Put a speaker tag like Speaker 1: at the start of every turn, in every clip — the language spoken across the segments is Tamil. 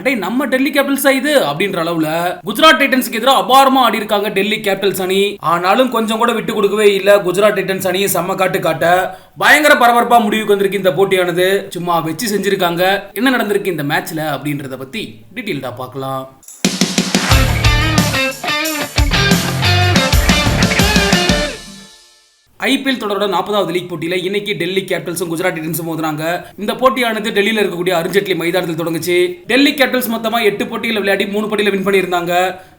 Speaker 1: அடே நம்ம டெல்லி கேபிட்டல்ஸ் இது? அப்படின்ற அளவுல குஜராத் டைட்டன்ஸ்க்கு எதிராக அபாரமா ஆடி இருக்காங்க டெல்லி கேபிட்டல்ஸ் அணி. ஆனாலும் கொஞ்சம் கூட விட்டு கொடுக்கவே இல்ல குஜராத் டைட்டன்ஸ் அணியை செம்ம காட்டு காட்ட. பயங்கர பரபரப்பா முடிவுக்கு வந்திருக்கு இந்த போட்டியானது. சும்மா வச்சு செஞ்சிருக்காங்க. என்ன நடந்திருக்கு இந்த மேட்ச்ல அப்படின்றத பத்தி டீட்டெயில்டா பார்க்கலாம். ஐபிஎல் தொடரோட நாற்பதாவது லீக் போட்டியில இன்னைக்கு டெல்லி கேபிட்டல்ஸும் குஜராத் டைட்டன்ஸும் மோதுறாங்க. இந்த போட்டியானது டெல்லியில இருக்கக்கூடிய அருண்ஜேட்லி மைதானத்தில் தொடங்குச்சு. டெல்லி கேபிட்டல்ஸ் மொத்தமா எட்டு போட்டியில் விளையாடி மூணு போட்டியில் வின் பண்ணியிருந்தாங்க.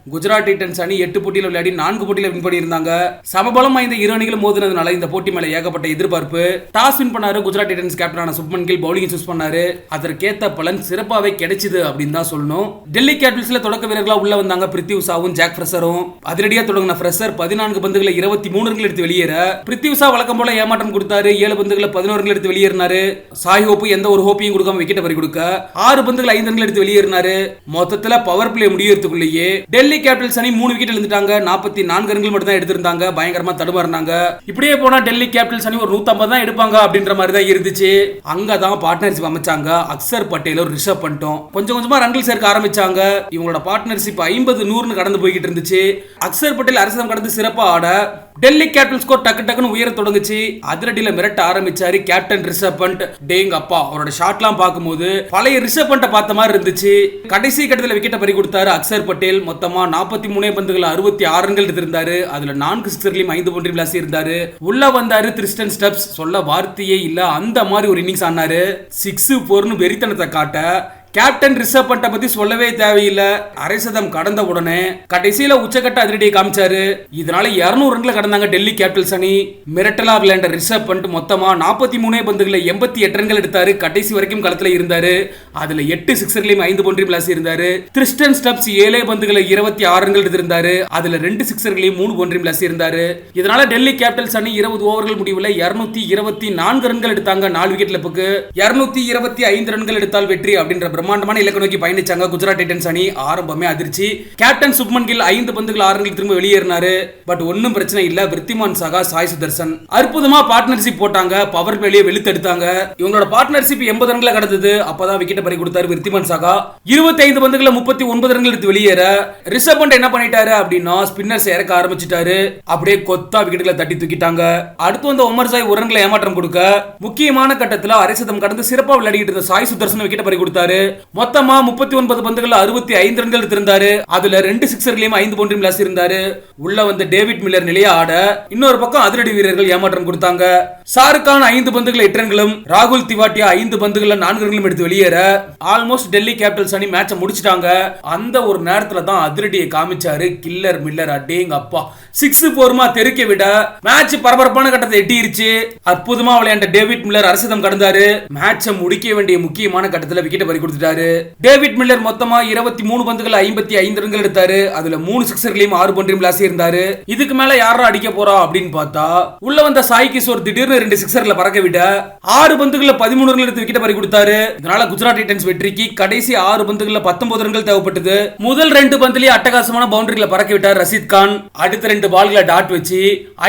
Speaker 1: குஜராத் டைட்டன்ஸ் அணி எட்டு போட்டியில் விளையாடி நான்கு போட்டியில் வின் பண்ணியிருந்தாங்க. சமபலம் வாய்ந்த இரு அணிகளும் மோதினதுனால இந்த போட்டி மேல ஏகப்பட்ட எதிர்பார்ப்பு. டாஸ் வின் பண்ணாரு குஜராத் டைட்டன்ஸ் கேப்டனான சுப்மன் கில் பவுலிங் சூஸ் பண்ணாரு. அதற்கேத்த பலன் சிறப்பாவே கிடைச்சது அப்படின்னு தான் சொல்லணும். டெல்லி கேபிட்டல்ஸ்ல தொடக்க வீரர்களா உள்ள வந்தாங்க பிரித்தி உஷாவும் ஜாக் ஃப்ரெஷரும். அதிரடியா தொடங்கின ஃப்ரெஷர் பதினான்கு பந்துகளை இருபத்தி மூணு ரன்கள் எடுத்து வெளியேற. பிரித்தி உஷா வழக்கம் போல ஏமாற்றம் கொடுத்தாரு. ஏழு பந்துகளை பதினோரு ரன்கள் எடுத்து வெளியேறினாரு. சாய் ஹோப்பு எந்த ஒரு ஹோப்பையும் கொடுக்காம விக்கெட் பறி கொடுக்க. ஆறு பந்துகள் ஐந்து ரன்கள் எடுத்து வெளியேறினாரு. மொத்தத்துல பவர் பிளே முடியறதுக்குள்ளேயே டெல்லி டெல்லி கேபிட்டல்ஸ் அணி மூணு விக்கெட் எழுந்துட்டாங்க நாற்பத்தி நான்கு ரன்கள் மட்டும் தான் எடுத்திருந்தாங்க. பயங்கரமா தடுமாறினாங்க இப்படியே போனா டெல்லி கேபிட்டல்ஸ் அணி ஒரு நூத்தம்பது தான் எடுப்பாங்க அப்படின்ற மாதிரி தான் இருந்துச்சு. அங்கதான் பார்ட்னர்ஷிப் அமைச்சாங்க. அக்சர் பட்டேலும் ரிஷப் பண்ணிட்டோம் கொஞ்சம் கொஞ்சமா ரன்கள் சேர்க்க ஆரம்பிச்சாங்க. இவங்களோட பார்ட்னர்ஷிப் ஐம்பது நூறுன்னு கடந்து போய்கிட்டு இருந்துச்சு. அக்சர் பட்டேல் அரசம் கடந்து சிறப்பா ஆட டெல்லி கேபிட்டல் ஸ்கோர் டக்கு டக்குன்னு உயர தொடங்குச்சு. அதிரடியில மிரட்ட ஆரம்பிச்சாரு கேப்டன் ரிஷப் பண்ட் டேங் அப்பா அவரோட ஷாட்லாம் பார்க்கும்போது பழைய ரிஷப் பண்ட பார்த்த மாதிரி இருந்துச்சு. கடைசி கட்டத்தில் விக்கெட்டை பறி கொடுத்தாரு அக்சர் பட்டேல். மொத்தமா நாற்பத்தி மூணே பந்துகள் அறுபத்தி ஆறு ரன்கள் எடுத்திருந்தாரு. அதுல நான்கு சிக்ஸர்லயும் ஐந்து பவுண்டரி விளாசி இருந்தாரு உள்ள வந்தாரு திரிஸ்டன் ஸ்டெப்ஸ் சொல்ல வார்த்தையே இல்ல அந்த மாதிரி ஒரு இன்னிங்ஸ் ஆனாரு. சிக்ஸ் போர்னு வெறித்தனத்தை காட்ட கேப்டன் ரிஷப் பண்ட பத்தி சொல்லவே தேவையில்லை. அரை சதம் கடந்த உடனே கடைசியில உச்சக்கட்ட அதிரடியை காமிச்சாரு. இதனால 200 ரன்ல கடந்தாங்க டெல்லி கேபிட்டல்ஸ் அணி. மிரட்டலா விளையாண்ட ரிஷப் பண்ட் மொத்தமா நாற்பத்தி மூணே பந்துகள எண்பத்தி எட்டு ரன்கள் எடுத்தாரு. கடைசி வரைக்கும் களத்துல இருந்தாரு. அதுல எட்டு சிக்ஸர்களையும் ஐந்து பவுண்டரி பிளாஸ் இருந்தாரு. கிறிஸ்டன் ஸ்டப்ஸ் ஏழே பந்துகளை இருபத்தி ஆறு ரன்கள் எடுத்திருந்தாரு. அதுல ரெண்டு சிக்ஸர்களையும் மூணு பவுண்டரி பிளாஸ் இருந்தாரு. இதனால டெல்லி கேபிட்டல்ஸ் அணி இருபது ஓவர்கள் முடிவுல இருநூத்தி இருபத்தி நான்கு ரன்கள் எடுத்தாங்க நாலு விக்கெட் இழப்புக்கு. இருநூத்தி இருபத்தி ஐந்து ரன்கள் எடுத்தால் வெற்றி அப்படின்ற பிரம்மாண்டமான இலக்கு நோக்கி பயணிச்சாங்க. குஜராத் டைட்டன்ஸ் அணி ஆரம்பமே அதிர்ச்சி. கேப்டன் சுப்மன் கில் ஐந்து பந்துகள் ஆறு திரும்ப வெளியேறினாரு. பட் ஒன்னும் பிரச்சனை இல்ல. விருத்திமான் சகா சாய் சுதர்சன். அற்புதமா பார்ட்னர்ஷிப் போட்டாங்க. பவர் பிளேயே வெளுத்தெடுத்தாங்க. இவங்களோட பார்ட்னர்ஷிப் எண்பது ரன்களை கடந்தது. அப்பதான் விக்கெட் பறி கொடுத்தாரு விருத்திமான் சகா. இருபத்தி ஐந்து பந்துகளை முப்பத்தி ஒன்பது ரன்கள் எடுத்து வெளியேற. ரிஷப் பண்ட் என்ன பண்ணிட்டாரு அப்படின்னா ஸ்பின்னர்ஸ் இறக்க ஆரம்பிச்சிட்டாரு. அப்படியே கொத்தா விக்கெட்டுகளை தட்டி தூக்கிட்டாங்க. அடுத்து வந்த ஒமர் சாய் ஒரு ரன்களை ஏமாற்றம் கொடுக்க. முக்கியமான கட்டத்தில் அரை சதம் கடந்து சிறப்பாக விளையாடிட்டு இருந்த சாய் சுதர்சன் விக்கெட் பறி கொடுத்தாரு. மொத்தமா முப்பத்தி ஒன்பது பந்துகள் அறுபத்தி ஐந்து ரன்கள் எடுத்திருந்தாரு. அதுல ரெண்டு சிக்ஸர்களையும் ஐந்து பவுண்டரியும் லாஸ் இருந்தாரு. உள்ள வந்த டேவிட் மில்லர் நிலைய ஆட இன்னொரு பக்கம் அதிரடி வீரர்கள் ஏமாற்றம் கொடுத்தாங்க. ஷாருக்கான் ஐந்து பந்துகள் எட்டு ரன்களும் ராகுல் திவாட்டியா ஐந்து பந்துகள்ல நான்கு ரன்களும் எடுத்து வெளியேற ஆல்மோஸ்ட் டெல்லி கேபிட்டல்ஸ் அணி மேட்சை முடிச்சிட்டாங்க. அந்த ஒரு நேரத்துல தான் அதிரடியை காமிச்சாரு கில்லர் மில்லர். அடேங்க அப்பா சிக்ஸ் போருமா தெருக்க விட மேட்ச் பரபரப்பான கட்டத்தை எட்டிருச்சு. அற்புதமா விளையாண்ட டேவிட் மில்லர் அரசிதம் கடந்தாரு. மேட்சை முடிக்க வேண்டிய முக்கியமான கட்டத்துல விக்கெட் பறி கொடுத்துட்டாரு டேவிட் மில்லர் மொத்தமா இருபத்தி மூணு பந்துகள் ஐம்பத்தி ஐந்து ரன்கள் எடுத்தாரு. அதுல மூணு சிக்ஸர்களையும் ஆறு பந்தையும் லாசி இருந்தாரு இதுக்கு மேல யாரா அடிக்க போறா அப்படின்னு பார்த்தா உள்ள வந்த சாய் கிஷோர் திடீர்னு ரெண்டு சிக்ஸர்ல பறக்க விட ஆறு பந்துகள்ல பதிமூணு ரன்கள் எடுத்து விக்கெட் பறி கொடுத்தாரு. இதனால குஜராத் டைட்டன்ஸ் வெற்றிக்கு கடைசி ஆறு பந்துகள்ல பத்தொன்பது ரன்கள் தேவைப்பட்டது. முதல் ரெண்டு பந்துலயே அட்டகாசமான பவுண்டரியில பறக்க விட்டார் ரஷீத் கான். அடுத்த ரெண்டு பால்களை டாட் வச்சு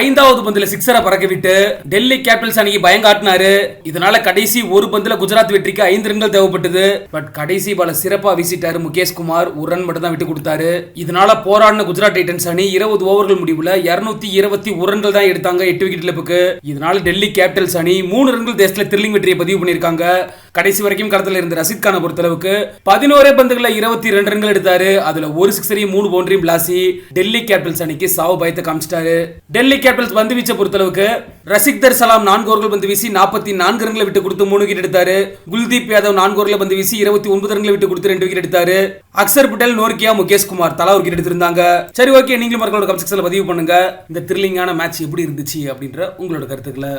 Speaker 1: ஐந்தாவது பந்துல சிக்ஸரை பறக்க விட்டு டெல்லி கேபிட்டல்ஸ் அன்னைக்கு பயங்காட்டினாரு. இதனால கடைசி ஒரு பந்துல குஜராத் வெற்றிக்கு ஐந்து ரன்கள் தேவைப்பட்டது. பட் கடைசி பால சிறப்பாக வீசிட்டாரு முகேஷ்குமார் ஒரு ரன் மட்டும் தான் விட்டு கொடுத்தாரு இதனால போராடின குஜராத் டைட்டன்ஸ் அணி இருபது ஓவர்கள் முடிவில் இருநூத்தி இருபத்தி ஒரு ரன்கள் தான் எடுத்தாங்க எட்டு விக்கெட் இழப்புக்கு. இதனால டெல்லி கேபிட்டல்ஸ் அணி மூணு ரன்கள் தேசத்தில் த்ரில்லிங் வெற்றியை பதிவு பண்ணியிருக்காங்க. கடைசி வரைக்கும் களத்தில் இருந்த ரசித் கானை பொறுத்தளவுக்கு பதினோரே பந்துகளில் இருபத்தி ரெண்டு ரன்கள் எடுத்தாரு. அதுல ஒரு சிக்ஸரையும் மூணு பவுண்டரியும் பிளாசி டெல்லி கேபிட்டல்ஸ் அணிக்கு சாவு பயத்தை காமிச்சிட்டாரு. டெல்லி கேபிட்டல்ஸ் பந்து வீச்சை பொறுத்தளவுக்கு ரசிக்தர் சலாம் நான்கு ஓவர்கள் பந்து வீசி நாற்பத்தி நான்கு ரன்களை விட்டு கொடுத்து மூணு விக்கெட் எடுத்தாரு. குல்தீப் யாதவ் நான்கு ஓவர்கள் பந்து வீசி இருபத்தி ஒன்பது ரன்களை விட்டு கொடுத்து ரெண்டு விக்கெட் எடுத்தாரு. அக்சர் பட்டேல் நோர்கியா முகேஷ் குமார் தலா ஒரு விக்கெட் எடுத்திருந்தாங்க. சரி ஓகே நீங்களும் மக்களோட கமெண்ட் செக்ஷன்ல பதிவு பண்ணுங்க. இந்த த்ரில்லிங்கான மேட்ச் எப்படி இருந்துச்சு அப்படின்ற உங்களோட கருத்துக்களை.